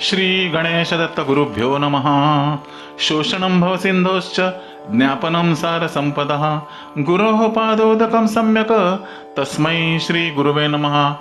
श्री गणेश दत्त गुरुभ्यो नमः। शोषणं भवसिन्धोश्च ज्ञापनं सारसम्पदः। गुरोः पादोदकं सम्यक् तस्मै श्री गुरुवे नमः।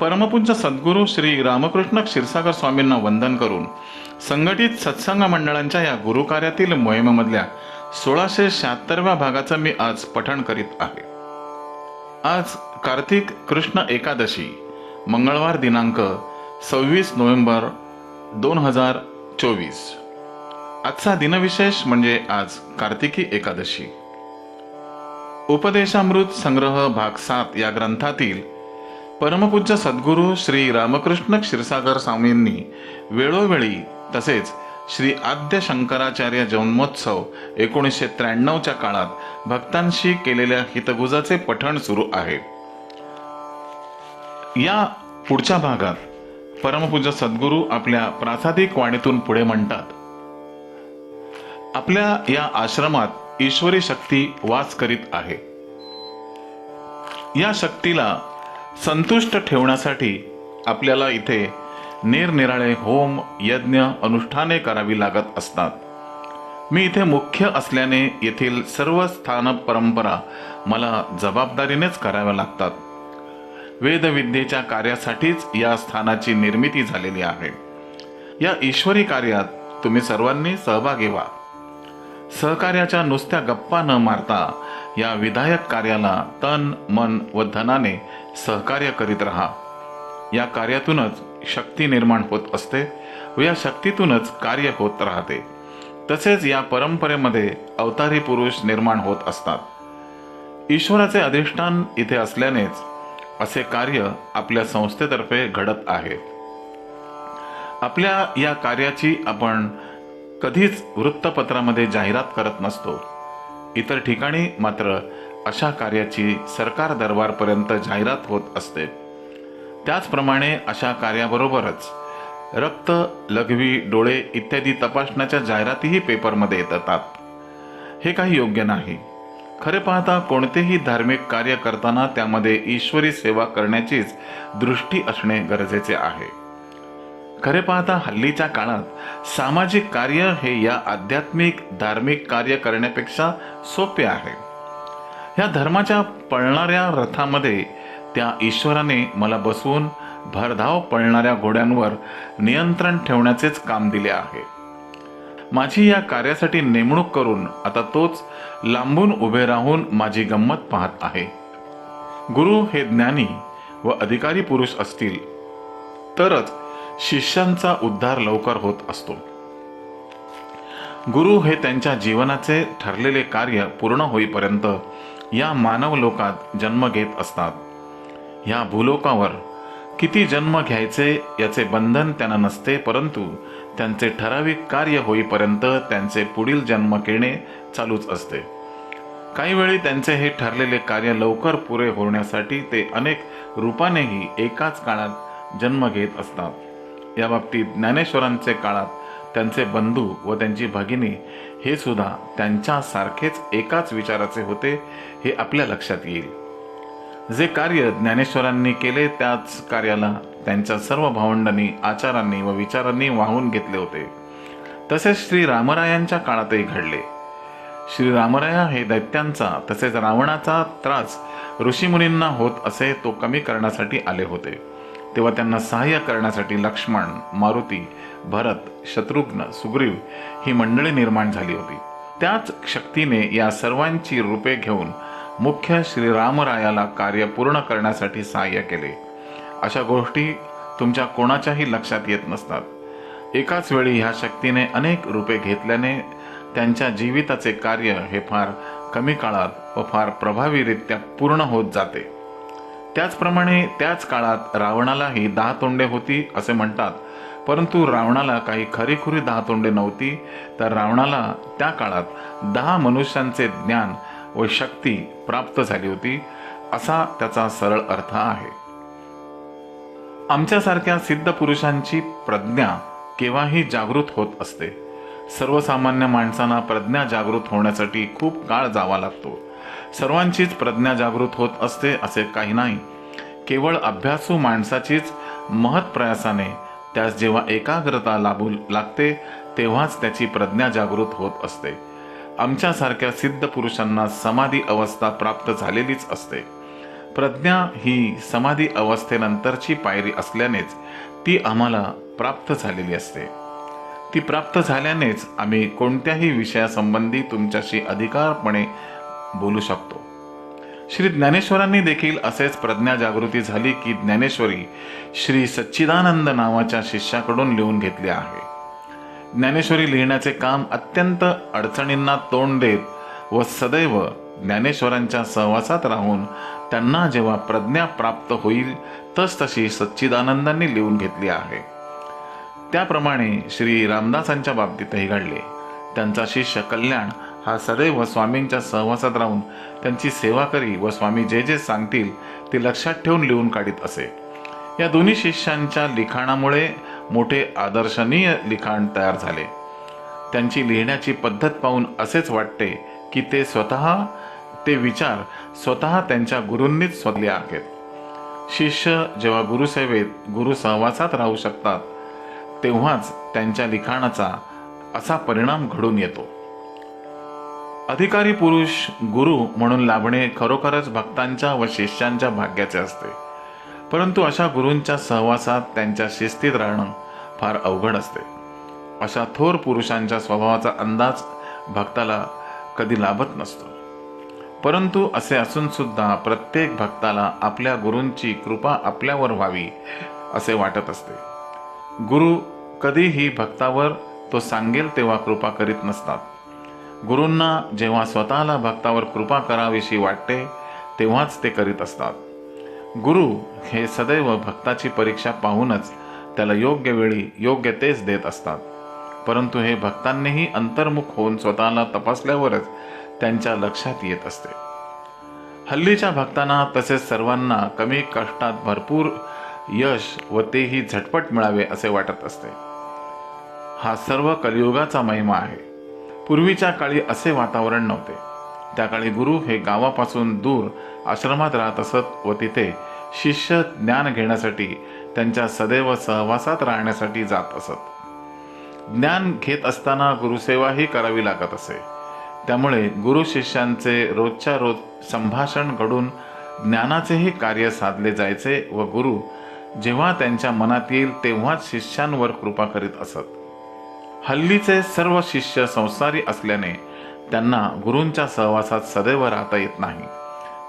परमपूज्य सद्गुरू श्री रामकृष्ण क्षीरसागर स्वामींना वंदन करून संघटित सत्संग मंडळांच्या या गुरुकार्यातील मोहिमेमधल्या सोळाशे शहात्तरव्या भागाचं मी आज पठण करीत आहे. आज कार्तिक कृष्ण एकादशी मंगळवार दिनांक सव्वीस नोव्हेंबर दोन हजार चोवीस. आजचा दिनविशेष म्हणजे आज कार्तिकी एकादशी. उपदेशामृत संग्रह भाग सात या ग्रंथातील परमपूज्य सद्गुरू श्री रामकृष्ण क्षीरसागर स्वामींनी वेळोवेळी तसेच श्री आद्य शंकराचार्य जन्मोत्सव एकोणीसशे त्र्याण्णवच्या काळात भक्तांशी केलेल्या हितगुजाचे पठण सुरू आहे. या पुढच्या भागात परमपूज्य सद्गुरू आपल्या प्रासादिक वाणीतून पुढे म्हणतात आपल्या या आश्रमात ईश्वरी शक्ती वास करीत आहे. या शक्तीला संतुष्ट ठेवण्यासाठी आपल्याला इथे निरनिराळे होम यज्ञ अनुष्ठाने करावी लागत असतात. मी इथे मुख्य असल्याने येथील सर्व स्थान परंपरा मला जबाबदारीनेच कराव्या लागतात. वेदविद्येच्या कार्यासाठीच या स्थानाची निर्मिती झालेली आहे. या ईश्वरी कार्यात तुम्ही सर्वांनी सहभागी व्हा. सहकार्याच्या नुसत्या गप्पा न मारता या विधायक कार्याला तन मन व धनाने सहकार्य करीत राहा. या कार्यातूनच शक्ती निर्माण होत असते व या शक्तीतूनच कार्य होत राहते. तसेच या परंपरेमध्ये अवतारी पुरुष निर्माण होत असतात. ईश्वराचे अधिष्ठान इथे असल्यानेच असे कार्य आपल्या संस्थेतर्फे घडत आहेत आपल्या या कार्याची आपण कधीच वृत्तपत्रामध्ये जाहिरात करत नसतो. इतर ठिकाणी मात्र अशा कार्याची सरकार दरबारपर्यंत जाहिरात होत असते. त्याचप्रमाणे अशा कार्याबरोबरच रक्त लघवी डोळे इत्यादी तपासण्याच्या जाहिरातीही पेपरमध्ये येतात. हे काही योग्य नाही. खरे पाहता कोणतेही धार्मिक कार्य करताना त्यामध्ये ईश्वरी सेवा करण्याचीच दृष्टी असणे गरजेचे आहे. खरे पाहता हल्लीच्या काळात सामाजिक कार्य हे या आध्यात्मिक धार्मिक कार्य करण्यापेक्षा सोपे आहे. या धर्माच्या पळणाऱ्या रथामध्ये त्या ईश्वराने मला बसवून भरधाव पळणाऱ्या घोड्यांवर नियंत्रण ठेवण्याचेच काम दिले आहे. माझी या कार्यासाठी नेमणूक करून आता तोच लांबून उभे राहून माझी गंमत पाहत आहे. गुरु हे ज्ञानी व अधिकारी पुरुष असतील तरच शिष्यांचा उद्धार लवकर होत असतो. गुरु हे त्यांच्या जीवनाचे ठरलेले कार्य पूर्ण होईपर्यंत या मानव लोकात जन्म घेत असतात. या भूलोकावर किती जन्म घ्यायचे याचे बंधन त्यांना नसते परंतु त्यांचे ठराविक कार्य होईपर्यंत त्यांचे पुढील जन्म घेणे चालूच असते. काही वेळी त्यांचे हे ठरलेले कार्य लवकर पुरे होण्यासाठी ते अनेक रूपानेही एकाच काळात जन्म घेत असतात. या बाबतीत ज्ञानेश्वरांचे काळात त्यांचे बंधू व त्यांची भगिनी हे सुद्धा त्यांच्यासारखेच एकाच विचाराचे होते हे आपल्या लक्षात येईल. जे कार्य ज्ञानेश्वरांनी केले त्याच कार्याला त्यांच्या सर्व भावंडांनी आचारांनी व विचारांनी वाहून घेतले होते. तसेच श्री रामरायांच्या काळातही घडले. श्री रामराया हे दैत्यांचा तसेच रावणाचा त्रास ऋषीमुनींना होत असे तो कमी करण्यासाठी आले होते. तेव्हा त्यांना सहाय्य करण्यासाठी लक्ष्मण मारुती भरत शत्रुघ्न सुग्रीव ही मंडळी निर्माण झाली होती. त्याच शक्तीने या सर्वांची रूपे घेऊन मुख्य श्रीरामरायाला कार्य पूर्ण करण्यासाठी सहाय्य केले. अशा गोष्टी तुमच्या कोणाच्याही लक्षात येत नसतात. एकाच वेळी ह्या शक्तीने अनेक रूपे घेतल्याने त्यांच्या जीविताचे कार्य हे फार कमी काळात व फार प्रभावीरित्या पूर्ण होत जाते. त्याचप्रमाणे त्याच काळात रावणालाही दहा तोंडे होती असे म्हणतात. परंतु रावणाला काही खरीखुरी दहा तोंडे नव्हती तर रावणाला त्या काळात दहा मनुष्यांचे ज्ञान व शक्ती प्राप्त झाली होती असा त्याचा सरळ अर्थ आहे. आमच्यासारख्या सिद्ध पुरुषांची प्रज्ञा केव्हाही जागृत होत असते. सर्वसामान्य माणसांना प्रज्ञा जागृत होण्यासाठी खूप काळ जावा लागतो. सर्वांचीच प्रज्ञा जागृत होत असते असे काही नाही. केवळ अभ्यासू माणसाचीच महत्प्रयासाने त्यास जेव्हा एकाग्रता लाभू लागते तेव्हाच त्याची प्रज्ञा जागृत होत असते. आमच्यासारख्या सिद्ध पुरुषांना समाधी अवस्था प्राप्त झालेलीच असते. प्रज्ञा ही समाधी अवस्थेनंतरची पायरी असल्यानेच ती आम्हाला प्राप्त झालेली असते. ती प्राप्त झाल्यानेच आम्ही कोणत्याही विषयासंबंधी तुमच्याशी अधिकारपणे बोलू शकतो. श्री ज्ञानेश्वरांनी देखील असेच प्रज्ञा जागृती झाली की ज्ञानेश्वरी श्री सच्चिदानंद नावाच्या शिष्याकडून लिहून घेतली आहे. ज्ञानेश्वरी लिहिण्याचे काम अत्यंत अडचणींना तोंड देत व सदैव ज्ञानेश्वरांच्या सहवासात राहून त्यांना जेव्हा प्रज्ञा प्राप्त होईल तस तशी सच्चिदानंदांनी लिहून घेतली आहे. त्याप्रमाणे श्री रामदासांच्या बाबतीतही घडले. त्यांचा शिष्य कल्याण हा सदैव स्वामींच्या सहवासात राहून त्यांची सेवा करी व स्वामी जे जे सांगतील ते लक्षात ठेवून लिहून काढीत असे. या दोन्ही शिष्यांच्या लिखाणामुळे मोठे आदर्शनीय लिखाण तयार झाले. त्यांची लिहिण्याची पद्धत पाहून असेच वाटते की ते स्वतः ते विचार स्वतः त्यांच्या गुरूंनीच स्वतले आहेत. शिष्य जेव्हा गुरुसेवेत गुरु सहवासात राहू शकतात तेव्हाच त्यांच्या लिखाणाचा असा परिणाम घडून येतो. अधिकारी पुरुष गुरु म्हणून लाभणे खरोखरच भक्तांच्या व शिष्यांच्या भाग्याचे असते. परंतु अशा गुरूंच्या सहवासात त्यांच्या शिस्तीत राहणं फार अवघड असते. अशा थोर पुरुषांच्या स्वभावाचा अंदाज भक्ताला कधी लाभत नसतो. परंतु असे असून सुद्धा प्रत्येक भक्ताला आपल्या गुरूंची कृपा आपल्यावर व्हावी असे वाटत असते. गुरु कधीही भक्तावर तो सांगेल तेव्हा कृपा करीत नसतात. गुरूंना जेव्हा स्वतःला भक्तावर कृपा करावीशी वाटते तेव्हाच ते करीत असतात. गुरु हे सदैव भक्ताची परीक्षा पाहूनच त्याला योग्य वेळी योग्य तेच देत असतात. परंतु हे भक्तांनीही अंतर्मुख होऊन स्वतःला तपासल्यावरच त्यांच्या लक्षात येत असते. हल्लीच्या भक्तांना तसेच सर्वांना कमी कष्टात भरपूर यश व तेही झटपट मिळावे असे वाटत असते. हा सर्व कलियुगाचा महिमा आहे. पूर्वीच्या काळी असे वातावरण नव्हते. त्या काळी गुरु हे गावापासून दूर आश्रमात राहत असत व तिथे शिष्य ज्ञान घेण्यासाठी त्यांच्या सदैव सहवासात राहण्यासाठी जात असत. ज्ञान घेत असताना गुरुसेवाही करावी लागत असे. त्यामुळे गुरु शिष्यांचे रोजच्या रोज संभाषण घडून ज्ञानाचेही कार्य साधले जायचे व गुरु जेव्हा त्यांच्या मनात येईल तेव्हाच शिष्यांवर कृपा करीत असत. हल्लीचे सर्व शिष्य संसारी असल्याने त्यांना गुरूंच्या सहवासात सदैव राहता येत नाही.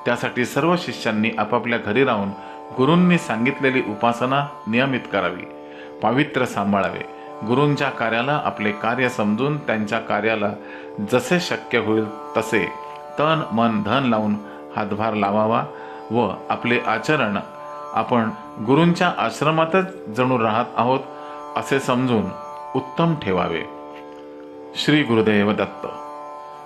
त्यासाठी सर्व शिष्यांनी आपापल्या घरी राहून गुरूंनी सांगितलेली उपासना नियमित करावी पावित्र्य सांभाळावे. गुरूंच्या कार्याला आपले कार्य समजून त्यांच्या कार्याला जसे शक्य होईल तसे तन मन धन लावून हातभार लावावा व आपले आचरण आपण गुरूंच्या आश्रमातच जणू राहत आहोत असे समजून उत्तम ठेवावे. श्री गुरुदेव दत्त.